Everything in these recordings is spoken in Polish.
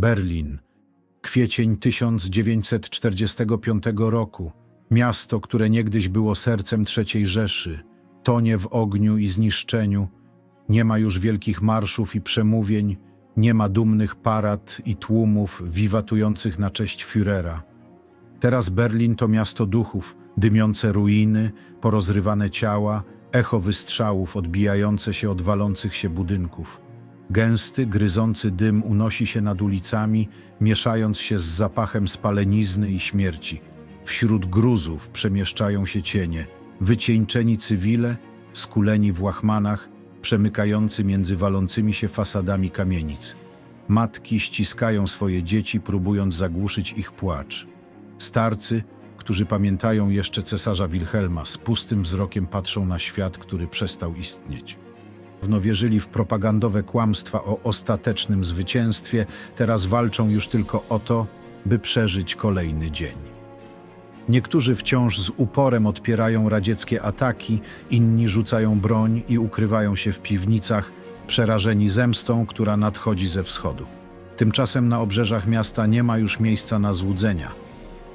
Berlin. Kwiecień 1945 roku. Miasto, które niegdyś było sercem III Rzeszy, tonie w ogniu i zniszczeniu. Nie ma już wielkich marszów i przemówień, nie ma dumnych parad i tłumów wiwatujących na cześć Führera. Teraz Berlin to miasto duchów, dymiące ruiny, porozrywane ciała, echo wystrzałów odbijające się od walących się budynków. Gęsty, gryzący dym unosi się nad ulicami, mieszając się z zapachem spalenizny i śmierci. Wśród gruzów przemieszczają się cienie, wycieńczeni cywile, skuleni w łachmanach, przemykający między walącymi się fasadami kamienic. Matki ściskają swoje dzieci, próbując zagłuszyć ich płacz. Starcy, którzy pamiętają jeszcze cesarza Wilhelma, z pustym wzrokiem patrzą na świat, który przestał istnieć. Wierzyli w propagandowe kłamstwa o ostatecznym zwycięstwie, teraz walczą już tylko o to, by przeżyć kolejny dzień. Niektórzy wciąż z uporem odpierają radzieckie ataki, inni rzucają broń i ukrywają się w piwnicach, przerażeni zemstą, która nadchodzi ze wschodu. Tymczasem na obrzeżach miasta nie ma już miejsca na złudzenia.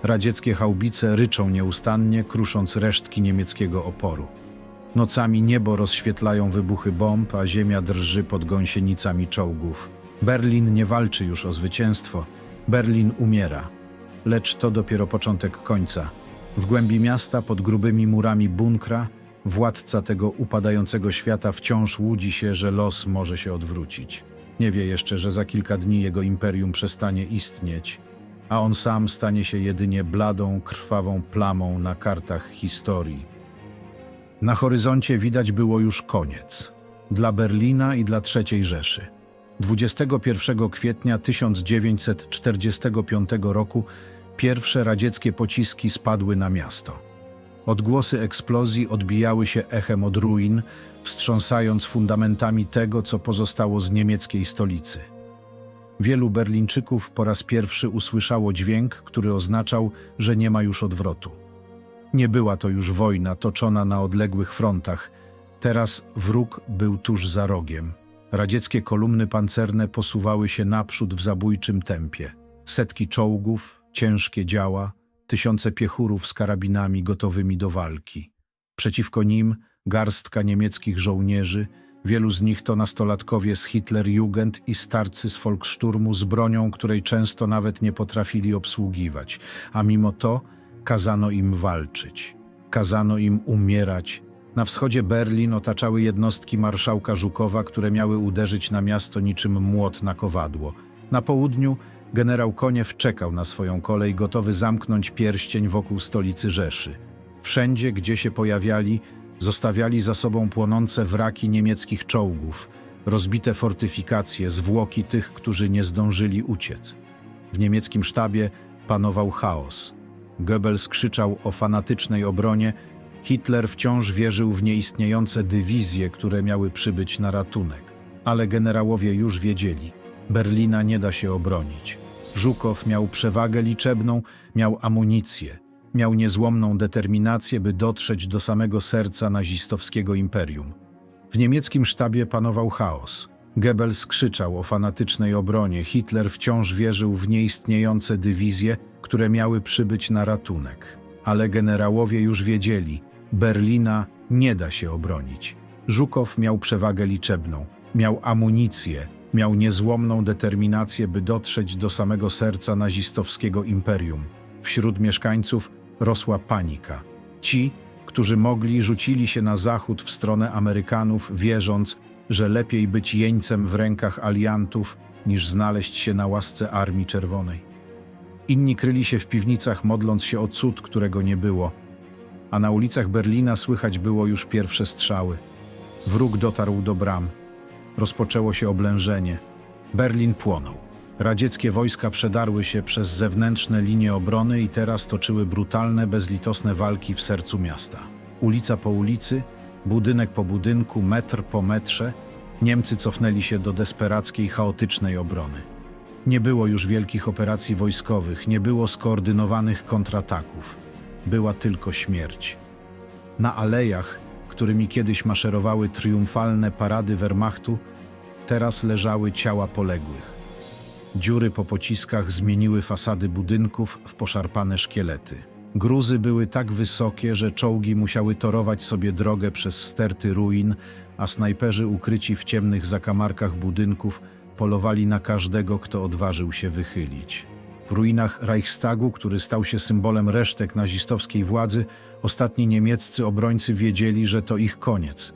Radzieckie haubice ryczą nieustannie, krusząc resztki niemieckiego oporu. Nocami niebo rozświetlają wybuchy bomb, a ziemia drży pod gąsienicami czołgów. Berlin nie walczy już o zwycięstwo. Berlin umiera. Lecz to dopiero początek końca. W głębi miasta, pod grubymi murami bunkra, władca tego upadającego świata wciąż łudzi się, że los może się odwrócić. Nie wie jeszcze, że za kilka dni jego imperium przestanie istnieć, a on sam stanie się jedynie bladą, krwawą plamą na kartach historii. Na horyzoncie widać było już koniec. Dla Berlina i dla III Rzeszy. 21 kwietnia 1945 roku pierwsze radzieckie pociski spadły na miasto. Odgłosy eksplozji odbijały się echem od ruin, wstrząsając fundamentami tego, co pozostało z niemieckiej stolicy. Wielu Berlińczyków po raz pierwszy usłyszało dźwięk, który oznaczał, że nie ma już odwrotu. Nie była to już wojna toczona na odległych frontach. Teraz wróg był tuż za rogiem. Radzieckie kolumny pancerne posuwały się naprzód w zabójczym tempie. Setki czołgów, ciężkie działa, tysiące piechurów z karabinami gotowymi do walki. Przeciwko nim garstka niemieckich żołnierzy, wielu z nich to nastolatkowie z Hitlerjugend i starcy z Volkssturmu z bronią, której często nawet nie potrafili obsługiwać, a mimo to kazano im walczyć, kazano im umierać. Na wschodzie Berlin otaczały jednostki marszałka Żukowa, które miały uderzyć na miasto niczym młot na kowadło. Na południu generał Koniew czekał na swoją kolej, gotowy zamknąć pierścień wokół stolicy Rzeszy. Wszędzie, gdzie się pojawiali, zostawiali za sobą płonące wraki niemieckich czołgów, rozbite fortyfikacje, zwłoki tych, którzy nie zdążyli uciec. W niemieckim sztabie panował chaos. Goebbels krzyczał o fanatycznej obronie, Hitler wciąż wierzył w nieistniejące dywizje, które miały przybyć na ratunek. Ale generałowie już wiedzieli, Berlina nie da się obronić. Żukow miał przewagę liczebną, miał amunicję, miał niezłomną determinację, by dotrzeć do samego serca nazistowskiego imperium. W niemieckim sztabie panował chaos. Goebbels krzyczał o fanatycznej obronie, Hitler wciąż wierzył w nieistniejące dywizje, które miały przybyć na ratunek. Ale generałowie już wiedzieli, Berlina nie da się obronić. Żukow miał przewagę liczebną, miał amunicję, miał niezłomną determinację, by dotrzeć do samego serca nazistowskiego imperium. Wśród mieszkańców rosła panika. Ci, którzy mogli, rzucili się na zachód w stronę Amerykanów, wierząc, że lepiej być jeńcem w rękach aliantów, niż znaleźć się na łasce Armii Czerwonej. Inni kryli się w piwnicach, modląc się o cud, którego nie było, a na ulicach Berlina słychać było już pierwsze strzały. Wróg dotarł do bram. Rozpoczęło się oblężenie. Berlin płonął. Radzieckie wojska przedarły się przez zewnętrzne linie obrony i teraz toczyły brutalne, bezlitosne walki w sercu miasta. Ulica po ulicy, budynek po budynku, metr po metrze, Niemcy cofnęli się do desperackiej, chaotycznej obrony. Nie było już wielkich operacji wojskowych, nie było skoordynowanych kontrataków. Była tylko śmierć. Na alejach, którymi kiedyś maszerowały triumfalne parady Wehrmachtu, teraz leżały ciała poległych. Dziury po pociskach zmieniły fasady budynków w poszarpane szkielety. Gruzy były tak wysokie, że czołgi musiały torować sobie drogę przez sterty ruin, a snajperzy ukryci w ciemnych zakamarkach budynków polowali na każdego, kto odważył się wychylić. W ruinach Reichstagu, który stał się symbolem resztek nazistowskiej władzy, ostatni niemieccy obrońcy wiedzieli, że to ich koniec.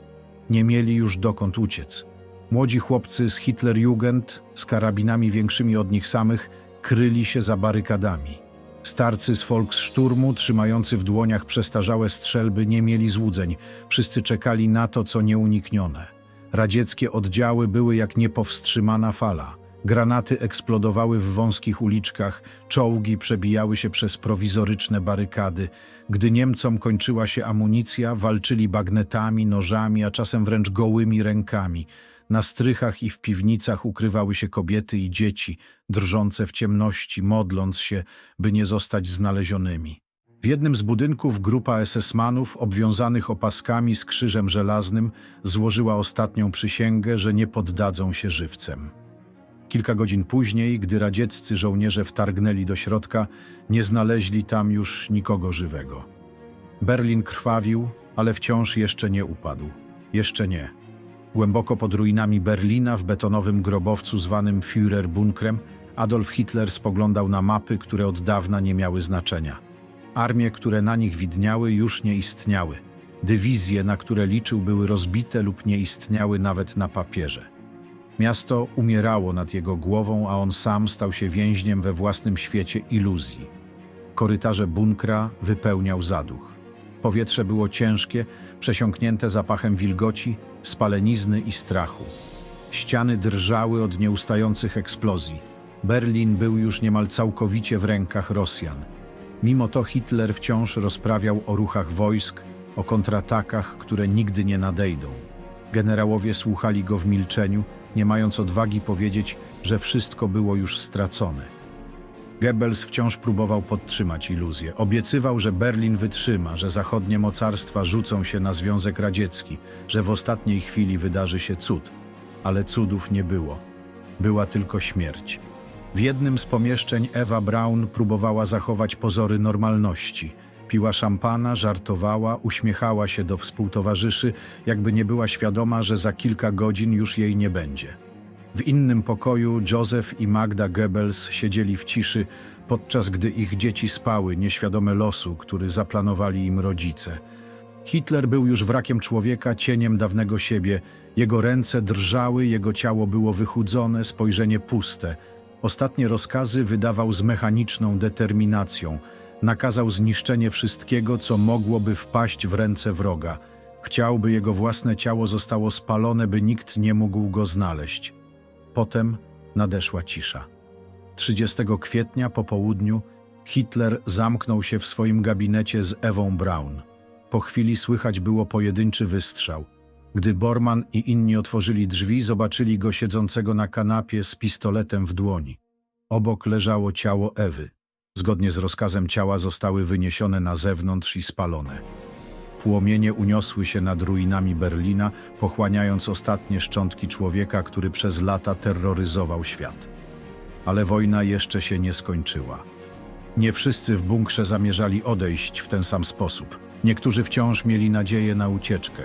Nie mieli już dokąd uciec. Młodzi chłopcy z Hitlerjugend, z karabinami większymi od nich samych, kryli się za barykadami. Starcy z Volkssturmu, trzymający w dłoniach przestarzałe strzelby, nie mieli złudzeń. Wszyscy czekali na to, co nieuniknione. Radzieckie oddziały były jak niepowstrzymana fala. Granaty eksplodowały w wąskich uliczkach, czołgi przebijały się przez prowizoryczne barykady. Gdy Niemcom kończyła się amunicja, walczyli bagnetami, nożami, a czasem wręcz gołymi rękami. Na strychach i w piwnicach ukrywały się kobiety i dzieci, drżące w ciemności, modląc się, by nie zostać znalezionymi. W jednym z budynków grupa SS-manów, obwiązanych opaskami z krzyżem żelaznym, złożyła ostatnią przysięgę, że nie poddadzą się żywcem. Kilka godzin później, gdy radzieccy żołnierze wtargnęli do środka, nie znaleźli tam już nikogo żywego. Berlin krwawił, ale wciąż jeszcze nie upadł. Jeszcze nie. Głęboko pod ruinami Berlina, w betonowym grobowcu zwanym Führerbunkrem, Adolf Hitler spoglądał na mapy, które od dawna nie miały znaczenia. Armie, które na nich widniały, już nie istniały. Dywizje, na które liczył, były rozbite lub nie istniały nawet na papierze. Miasto umierało nad jego głową, a on sam stał się więźniem we własnym świecie iluzji. Korytarze bunkra wypełniał zaduch. Powietrze było ciężkie, przesiąknięte zapachem wilgoci, spalenizny i strachu. Ściany drżały od nieustających eksplozji. Berlin był już niemal całkowicie w rękach Rosjan. Mimo to Hitler wciąż rozprawiał o ruchach wojsk, o kontratakach, które nigdy nie nadejdą. Generałowie słuchali go w milczeniu, nie mając odwagi powiedzieć, że wszystko było już stracone. Goebbels wciąż próbował podtrzymać iluzję. Obiecywał, że Berlin wytrzyma, że zachodnie mocarstwa rzucą się na Związek Radziecki, że w ostatniej chwili wydarzy się cud. Ale cudów nie było. Była tylko śmierć. W jednym z pomieszczeń Ewa Braun próbowała zachować pozory normalności. Piła szampana, żartowała, uśmiechała się do współtowarzyszy, jakby nie była świadoma, że za kilka godzin już jej nie będzie. W innym pokoju Józef i Magda Goebbels siedzieli w ciszy, podczas gdy ich dzieci spały, nieświadome losu, który zaplanowali im rodzice. Hitler był już wrakiem człowieka, cieniem dawnego siebie. Jego ręce drżały, jego ciało było wychudzone, spojrzenie puste. Ostatnie rozkazy wydawał z mechaniczną determinacją. Nakazał zniszczenie wszystkiego, co mogłoby wpaść w ręce wroga. Chciał, by jego własne ciało zostało spalone, by nikt nie mógł go znaleźć. Potem nadeszła cisza. 30 kwietnia po południu Hitler zamknął się w swoim gabinecie z Ewą Braun. Po chwili słychać było pojedynczy wystrzał. Gdy Bormann i inni otworzyli drzwi, zobaczyli go siedzącego na kanapie z pistoletem w dłoni. Obok leżało ciało Ewy. Zgodnie z rozkazem ciała zostały wyniesione na zewnątrz i spalone. Płomienie uniosły się nad ruinami Berlina, pochłaniając ostatnie szczątki człowieka, który przez lata terroryzował świat. Ale wojna jeszcze się nie skończyła. Nie wszyscy w bunkrze zamierzali odejść w ten sam sposób. Niektórzy wciąż mieli nadzieję na ucieczkę.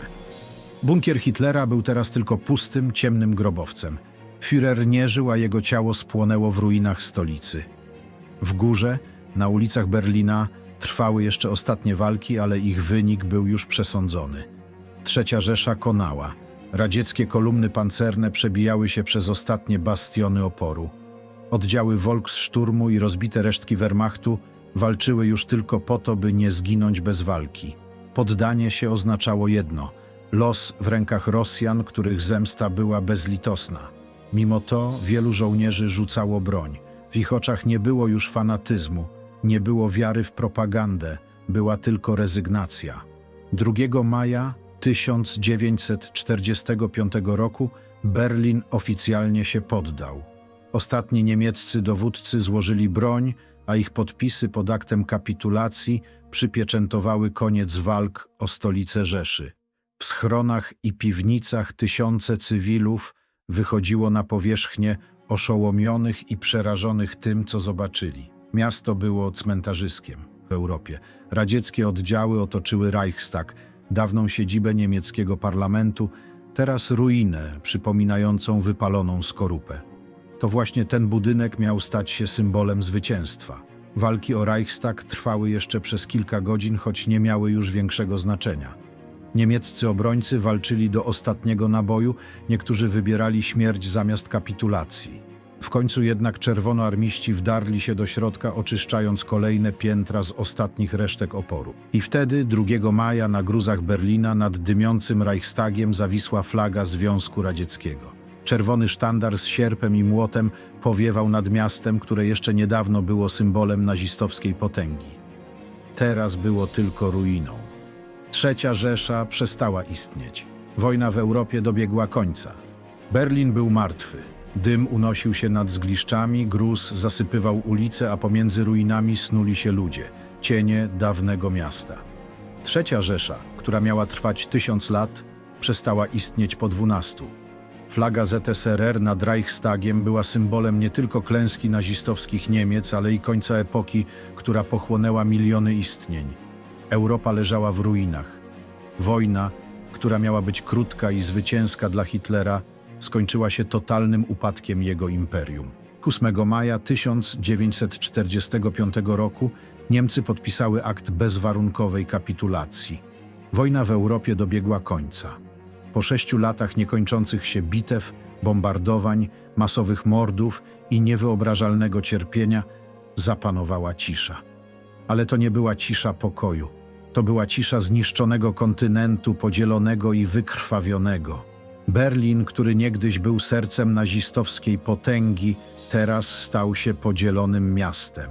Bunkier Hitlera był teraz tylko pustym, ciemnym grobowcem. Führer nie żył, a jego ciało spłonęło w ruinach stolicy. W górze, na ulicach Berlina, trwały jeszcze ostatnie walki, ale ich wynik był już przesądzony. Trzecia Rzesza konała. Radzieckie kolumny pancerne przebijały się przez ostatnie bastiony oporu. Oddziały Volkssturmu i rozbite resztki Wehrmachtu walczyły już tylko po to, by nie zginąć bez walki. Poddanie się oznaczało jedno – los w rękach Rosjan, których zemsta była bezlitosna. Mimo to wielu żołnierzy rzucało broń. W ich oczach nie było już fanatyzmu, nie było wiary w propagandę, była tylko rezygnacja. 2 maja 1945 roku Berlin oficjalnie się poddał. Ostatni niemieccy dowódcy złożyli broń, a ich podpisy pod aktem kapitulacji przypieczętowały koniec walk o stolicę Rzeszy. W schronach i piwnicach tysiące cywilów wychodziło na powierzchnię, oszołomionych i przerażonych tym, co zobaczyli. Miasto było cmentarzyskiem w Europie. Radzieckie oddziały otoczyły Reichstag, dawną siedzibę niemieckiego parlamentu, teraz ruinę przypominającą wypaloną skorupę. To właśnie ten budynek miał stać się symbolem zwycięstwa. Walki o Reichstag trwały jeszcze przez kilka godzin, choć nie miały już większego znaczenia. Niemieccy obrońcy walczyli do ostatniego naboju, niektórzy wybierali śmierć zamiast kapitulacji. W końcu jednak czerwonoarmiści wdarli się do środka, oczyszczając kolejne piętra z ostatnich resztek oporu. I wtedy, 2 maja, na gruzach Berlina nad dymiącym Reichstagiem zawisła flaga Związku Radzieckiego. Czerwony sztandar z sierpem i młotem powiewał nad miastem, które jeszcze niedawno było symbolem nazistowskiej potęgi. Teraz było tylko ruiną. Trzecia Rzesza przestała istnieć. Wojna w Europie dobiegła końca. Berlin był martwy. Dym unosił się nad zgliszczami, gruz zasypywał ulice, a pomiędzy ruinami snuli się ludzie, cienie dawnego miasta. Trzecia Rzesza, która miała trwać tysiąc lat, przestała istnieć po dwunastu. Flaga ZSRR nad Reichstagiem była symbolem nie tylko klęski nazistowskich Niemiec, ale i końca epoki, która pochłonęła miliony istnień. Europa leżała w ruinach. Wojna, która miała być krótka i zwycięska dla Hitlera, skończyła się totalnym upadkiem jego imperium. 8 maja 1945 roku Niemcy podpisały akt bezwarunkowej kapitulacji. Wojna w Europie dobiegła końca. Po sześciu latach niekończących się bitew, bombardowań, masowych mordów i niewyobrażalnego cierpienia zapanowała cisza. Ale to nie była cisza pokoju. To była cisza zniszczonego kontynentu, podzielonego i wykrwawionego. Berlin, który niegdyś był sercem nazistowskiej potęgi, teraz stał się podzielonym miastem.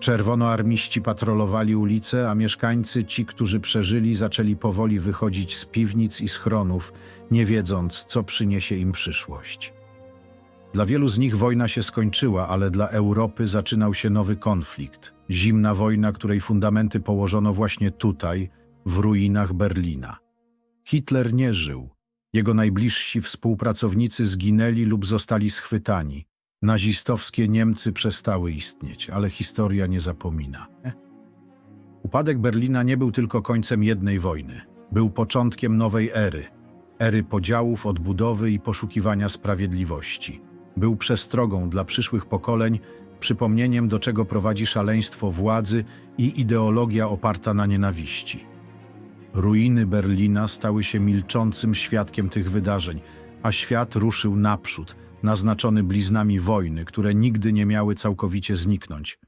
Czerwonoarmiści patrolowali ulice, a mieszkańcy, ci, którzy przeżyli, zaczęli powoli wychodzić z piwnic i schronów, nie wiedząc, co przyniesie im przyszłość. Dla wielu z nich wojna się skończyła, ale dla Europy zaczynał się nowy konflikt. Zimna wojna, której fundamenty położono właśnie tutaj, w ruinach Berlina. Hitler nie żył. Jego najbliżsi współpracownicy zginęli lub zostali schwytani. Nazistowskie Niemcy przestały istnieć, ale historia nie zapomina. Upadek Berlina nie był tylko końcem jednej wojny. Był początkiem nowej ery. Ery podziałów, odbudowy i poszukiwania sprawiedliwości. Był przestrogą dla przyszłych pokoleń, przypomnieniem do czego prowadzi szaleństwo władzy i ideologia oparta na nienawiści. Ruiny Berlina stały się milczącym świadkiem tych wydarzeń, a świat ruszył naprzód, naznaczony bliznami wojny, które nigdy nie miały całkowicie zniknąć.